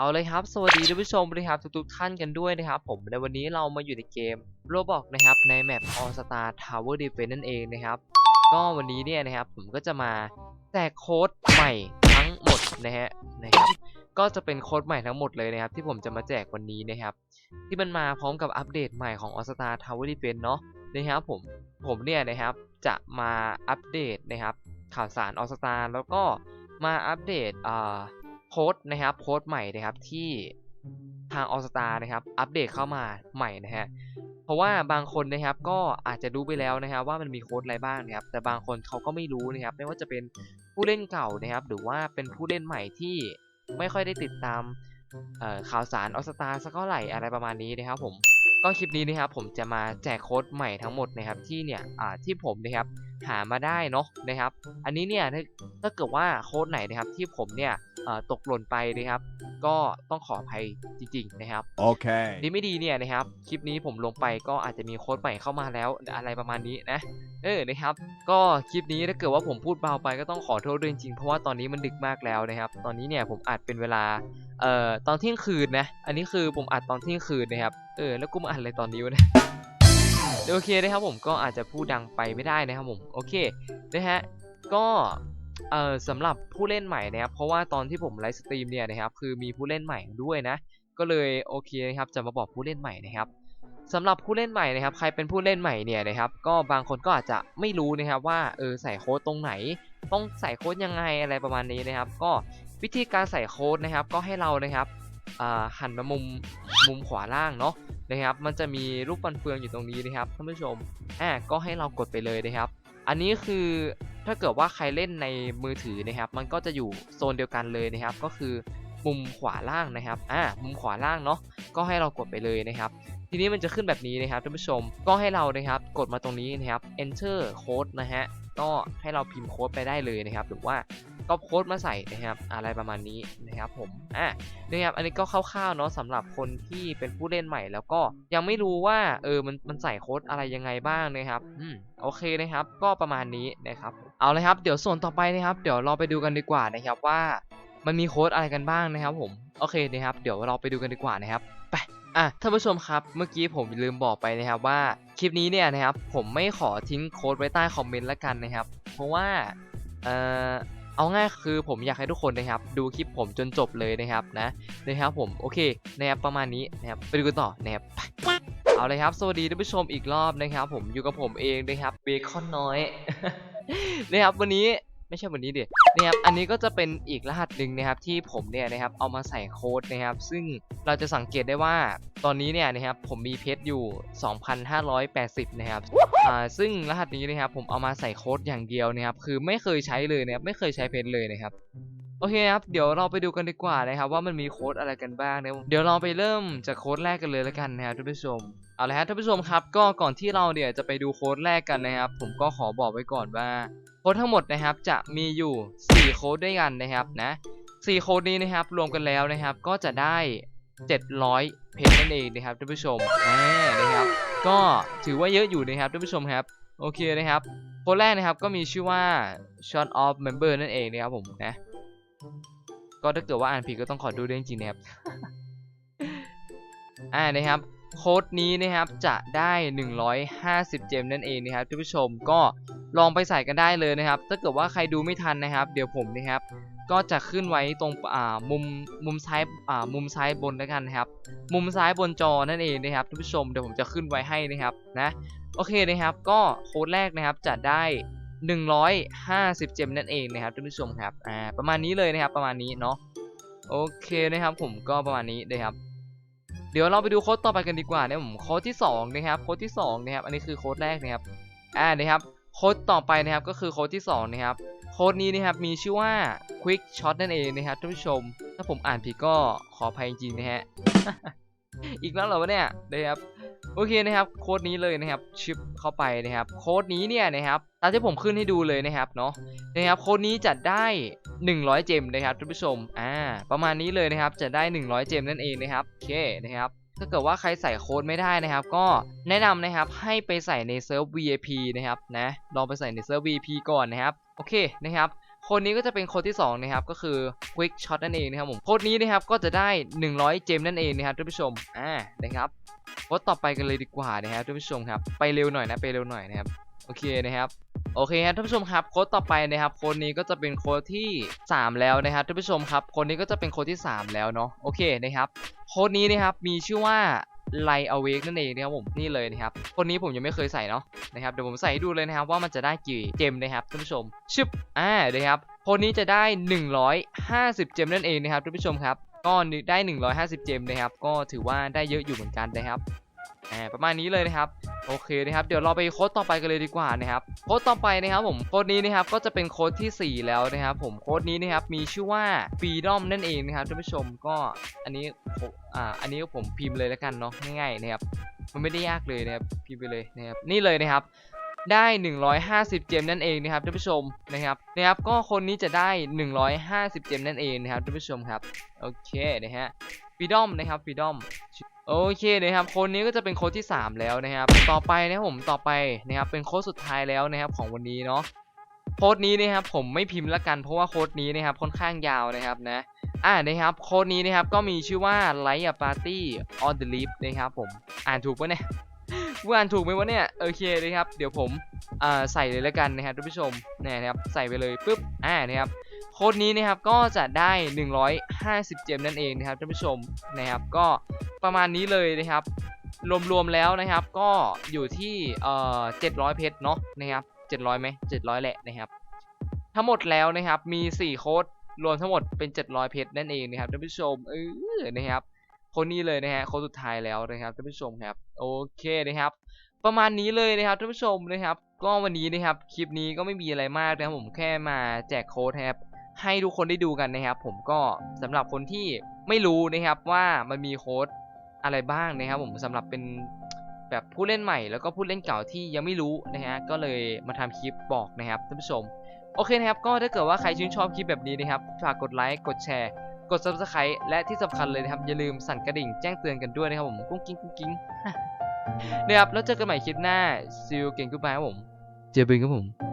เอาเลยครับ สวัสดีท่านผู้ชมนะครับทุกๆท่านกันด้วยนะครับ ผมในวันนี้เรามาอยู่ในเกมโรบอกนะครับในแมป All Star Tower Defense นั่นเองนะครับ ก็วันนี้เนี่ยนะครับผมก็จะมาแจกโค้ดใหม่ทั้งหมดนะฮะนะครับก็จะเป็นโค้ดใหม่ทั้งหมดเลยนะครับ ที่ผมจะมาแจกวันนี้นะครับ ที่มันมาพร้อมกับอัปเดตใหม่ของ All Star Tower Defense เนาะนะครับผมผมเนี่ยนะครับจะมาอัปเดตนะครับข่าวสาร All Star แล้วก็มาอัปเดตอ่า โค้ดนะครับโค้ดใหม่นะครับที่ทาง All Star นะครับอัปเดตเข้ามาใหม่นะฮะเพราะว่าบางคนนะครับก็อาจจะรู้ไปแล้วนะครับว่ามันมีโค้ดอะไรบ้างนะครับแต่บางคนเขาก็ไม่รู้นะครับไม่ว่าจะเป็นผู้เล่นเก่านะครับหรือว่าเป็นผู้เล่นใหม่ที่ไม่ค่อยได้ติดตามข่าวสาร All Star สักเท่าไหร่อะไรประมาณนี้นะครับผมก็คลิปนี้นะครับผมจะมาแจกโค้ดใหม่ทั้งหมดนะครับที่เนี่ยที่ผมนะครับหามาได้เนาะนะครับ อันนี้เนี่ยถ้าเกิดว่าโค้ดไหนนะครับที่ผมเนี่ย ตกหล่นไปนะครับ ก็ต้องขออภัยจริง ๆ นะครับ Okay. ดีไม่ดีเนี่ยนะครับ คลิปนี้ผมลงไปก็อาจจะมีโค้ดใหม่เข้ามาแล้วอะไรประมาณนี้นะ เออนะครับ ก็คลิปนี้ถ้าเกิดว่าผมพูดเบาไปก็ต้องขอโทษด้วยจริงๆเพราะว่าตอนนี้มันดึกมากแล้วนะครับ ตอนนี้เนี่ยผมอัดเป็นเวลาเอ่อตอนเที่ยงคืนนะ อันนี้คือผมอัดตอนเที่ยงคืนนะครับ เออแล้วกูมาอัดอะไรตอนนี้วะเนี่ยโอเคนะครับผมก็อาจจะพูดดังไปไม่ได้นะครับผม โอเคนะฮะ ก็ เอ่อสำหรับผู้เล่นใหม่นะครับเพราะว่าตอนที่ผมไลฟ์สตรีมเนี่ยนะครับคือมีผู้เล่นใหม่ด้วยนะ ก็เลยโอเคนะครับจะมาบอกผู้เล่นใหม่นะครับสำหรับผู้เล่นใหม่นะครับ ใครเป็นผู้เล่นใหม่เนี่ยนะครับก็บางคนก็อาจจะไม่รู้นะครับว่าเออใส่โค้ดตรงไหน ต้องใส่โค้ดยังไงอะไรประมาณนี้นะครับ ก็วิธีการใส่โค้ดนะครับ ก็ให้เรานะครับหันมามุมมุมขวาล่างเนาะนะครับ มันจะมีรูปฟันเฟืองอยู่ตรงนี้นะครับท่านผู้ชมอ่าก็ให้เรากดไปเลยนะครับ อันนี้คือถ้าเกิดว่าใครเล่นในมือถือนะครับ มันก็จะอยู่โซนเดียวกันเลยนะครับ ก็คือมุมขวาล่างนะครับ อ่า มุมขวาล่างเนาะ ก็ให้เรากดไปเลยนะครับ ทีนี้มันจะขึ้นแบบนี้นะครับท่านผู้ชม ก็ให้เรานะครับกดมาตรงนี้นะครับ enter code นะฮะก็ให้เราพิมพ์โค้ดไปได้เลยนะครับ หรือว่าก็โค้ดมาใส่นะครับ อะไรประมาณนี้นะครับผมอะนะครับอันนี้ก็คร่าวๆเนาะสำหรับคนที่เป็นผู้เล่นใหม่แล้วก็ยังไม่รู้ว่าเออมันมันใส่โค้ดอะไรยังไงบ้างนะครับอืมโอเคนะครับ ก็ประมาณนี้นะครับเอาเลยครับ เดี๋ยวส่วนต่อไปนะครับ เดี๋ยวเราไปดูกันดีกว่านะครับว่า มันมีโค้ดอะไรกันบ้างนะครับ ผมโอเคนะครับ เดี๋ยวเราไปดูกันดีกว่านะครับไป อะท่านผู้ชมครับเมื่อกี้ผมลืมบอกไปนะครับว่าคลิปนี้เนี่ยนะครับผมไม่ขอทิ้งโค้ดไว้ใต้คอมเมนต์ละกันนะครับ เพราะว่าเอ่อเอาง่ายคือผมอยากให้ทุกคนนะครับดูคลิปผมจนจบเลยนะครับนะนะครับผมโอเคนะครับประมาณนี้นะครับไปดูกันต่อนะครับเอาเลยครับ สวัสดีท่านผู้ชมอีกรอบนะครับ ผมอยู่กับผมเองนะครับเบคอนน้อยนะครับวันนี้ ไม่ใช่วันนี้ดินะครับอันนี้ก็จะเป็นอีกรหัสหนึ่งนะครับที่ผมเนี่ยนะครับเอามาใส่โค้ดนะครับ ซึ่งเราจะสังเกตได้ว่าตอนนี้เนี่ยนะครับผมมีเพชรอยู่ 2,580 นะครับอ่าซึ่งรหัสนี้นะครับผมเอามาใส่โค้ดอย่างเดียวนะครับ คือไม่เคยใช้เลยนะครับไม่เคยใช้เพชรเลยนะครับ โอเคครับ เดี๋ยวเราไปดูกันดีกว่านะครับว่ามันมีโค้ดอะไรกันบ้างนะเดี๋ยวเราไปเริ่มจากโค้ดแรกกันเลยแล้วกันนะครับท่านผู้ชมเอาละครับท่านผู้ชมครับ ก็ก่อนที่เราเนี่ยจะไปดูโค้ดแรกกันนะครับ ผมก็ขอบอกไว้ก่อนว่าโค้ดทั้งหมดนะครับจะมีอยู่ 4 โค้ดด้วยกันนะครับนะ4โค้ดนี้นะครับรวมกันแล้วนะครับก็จะได้ 700 เพชรนั่นเองนะครับท่านผู้ชมอ่านะครับก็ถือว่าเยอะอยู่นะครับท่านผู้ชมครับโอเคนะครับโค้ดแรกนะครับก็มีชื่อว่า shot of member นั่นเองนะครับผมนะ ก็ถ้าเกิดว่าอ่านผิดก็ต้องขอดูด้วยจริงๆนะครับอ่านะครับ โค้ดนี้นะครับจะได้ 150 เจมนั่นเองนะครับท่านผู้ชมก็ลองไปใส่กันได้เลยนะครับ ถ้าเกิดว่าใครดูไม่ทันนะครับ เดี๋ยวผมนะครับก็จะขึ้นไว้ตรงอ่ามุมมุมซ้ายอ่ามุมซ้ายบนแล้วกันนะครับ มุมซ้ายบนจอนั่นเองนะครับท่านผู้ชมเดี๋ยวผมจะขึ้นไว้ให้นะครับนะโอเคนะครับ ก็โค้ดแรกนะครับจะได้ 150 เจมนั่นเองนะครับท่านผู้ชมครับอ่าประมาณนี้เลยนะครับประมาณนี้เนาะโอเคนะครับผมก็ประมาณนี้นะครับเดี๋ยวเราไปดูโค้ดต่อไปกันดีกว่านะผมโค้ดที่สองนะครับโค้ดที่สองนะครับอันนี้คือโค้ดแรกนะครับอ่านะครับโค้ดต่อไปนะครับก็คือโค้ดที่สองนะครับโค้ดนี้นะครับมีชื่อว่า quick shot นั่นเองนะครับท่านผู้ชม ถ้าผมอ่านผิดก็ขออภัยจริงๆนะฮะอีกแล้วเหรอวะเนี่ยนะครับ โอเคนะครับโค้ดนี้เลยนะครับชิปเข้าไปนะครับโค้ดนี้เนี่ยนะครับตามที่ผมขึ้นให้ดูเลยนะครับเนาะนะครับโค้ดนี้จะได้ 100 เจมนะครับท่านผู้ชมอ่าประมาณนี้เลยนะครับจะได้ 100 เจมนั่นเองนะครับโอเคนะครับถ้าเกิดว่าใครใส่โค้ดไม่ได้นะครับ ก็แนะนำนะครับให้ไปใส่ในเซิร์ฟ VIP นะครับนะลองไปใส่ในเซิร์ฟ VIP ก่อนนะครับโอเคนะครับโค้ดนี้ก็จะเป็นโค้ดที่สองนะครับก็คือ quick shot นั่นเองนะครับผมโค้ดนี้นะครับก็จะได้ 100 เจมนั่นเองนะครับท่านผู้ชมอ่านะครับ โค้ดต่อไปกันเลยดีกว่านะครับท่านผู้ชมครับไปเร็วหน่อยนะไปเร็วหน่อยนะครับโอเคนะครับโอเคครับท่านผู้ชมครับโค้ดต่อไปนะครับโค้ดนี้ก็จะเป็นโค้ดที่ 3 แล้วนะครับท่านผู้ชมครับโค้ดนี้ก็จะเป็นโค้ดที่ 3 แล้วเนาะโอเคนะครับโค้ดนี้นะครับมีชื่อว่า Light Awake นั่นเองนะครับผมนี่เลยนะครับค้ดนี้ผมยังไม่เคยใส่เนาะนะครับเดี๋ยวผมใส่ให้ดูเลยนะครับว่ามันจะได้กี่เจมนะครับท่านผู้ชมชึบอ่านะครับค้ดนี้จะได้ 150เจมนั่นเองนะครับท่านผู้ชมครับ ก็ได้ 150 เจมนะครับ ก็ถือว่าได้เยอะอยู่เหมือนกันนะครับประมาณนี้เลยนะครับโอเคนะครับเดี๋ยวเราไปโค้ดต่อไปกันเลยดีกว่านะครับโค้ดต่อไปนะครับผมโค้ดนี้นะครับก็จะเป็นโค้ดทีสี่4 แล้วนะครับผมโค้ดนี้นะครับมีชื่อว่า freedom นั่นเองนะครับท่านผู้ชมก็อันนี้ผมอ่าอันนี้ผมพิมพ์เลยแล้วกันเนาะง่ายๆนะครับมันไม่ได้ยากเลยนะครับพิมพ์ไปเลยนะครับนี่เลยนะครับ ได้ 150 เจมนั่นเองนะครับท่านผู้ชมนะครับนะครับก็คนนี้จะได้ 150 เจมนั่นเองนะครับท่านผู้ชมครับโอเคนะฮะ freedom นะครับ freedom โอเคนะครับค้ดนี้ก็จะเป็นโค้ดที่ 3 แล้วนะครับ ต่อไปนะผมต่อไปนะครับเป็นโค้ดสุดท้ายแล้วนะครับของวันนี้เนาะโค้ดนี้นะครับผมไม่พิมพ์ละกันเพราะว่าโค้ดนี้นะครับค่อนข้างยาวนะครับนะอ่านะครับโค้ดนี้นะครับก็มีชื่อว่า Light Party on the Leaf นะครับผมอ่านถูกปะเนี่ย กูอ่านถูกไหมวะเนี่ยโอเคนะครับเดี๋ยวผมใส่เลยละกันนะครับท่านผู้ชมเนี่ยนะครับใส่ไปเลยปุ๊บอ่านะครับโค้ดนี้นะครับก็จะได้ 150 เจมนั่นเองนะครับท่านผู้ชมนะครับก็ประมาณนี้เลยนะครับ รวมๆแล้วนะครับก็อยู่ที่เอ่อ700 เพชรเนาะนะครับ700ไหม700 แหละนะครับ ทั้งหมดแล้วนะครับมี 4 โค้ดรวมทั้งหมดเป็น 700 เพชรนั่นเองนะครับท่านผู้ชมเออนะครับ คนนี้เลยนะฮะค้ดสุดท้ายแล้วนะครับท่านผู้ชมครับโอเคนะครับ ประมาณนี้เลยนะครับท่านผู้ชมนะครับ ก็วันนี้นะครับคลิปนี้ก็ไม่มีอะไรมากนะครับผมแค่มาแจกโค้ดครับให้ทุกคนได้ดูกันนะครับ ผมก็สำหรับคนที่ไม่รู้นะครับว่ามันมีโค้ดอะไรบ้างนะครับ ผมสำหรับเป็นแบบผู้เล่นใหม่แล้วก็ผู้เล่นเก่าที่ยังไม่รู้นะฮะก็เลยมาทำคลิปบอกนะครับท่านผู้ชมโอเคนะครับก็ถ้าเกิดว่าใครชื่นชอบคลิปแบบนี้นะครับฝากกดไลค์กดแชร์ กด subscribe และที่สำคัญเลยนะครับอย่าลืมสั่นกระดิ่งแจ้งเตือนกันด้วยนะครับผมกุ้งกิ้งกุ้งกิ้งนะครับแล้วเจอกันใหม่คลิปหน้าซิลเก่งกุ๊บายครับผม เจอกันครับผม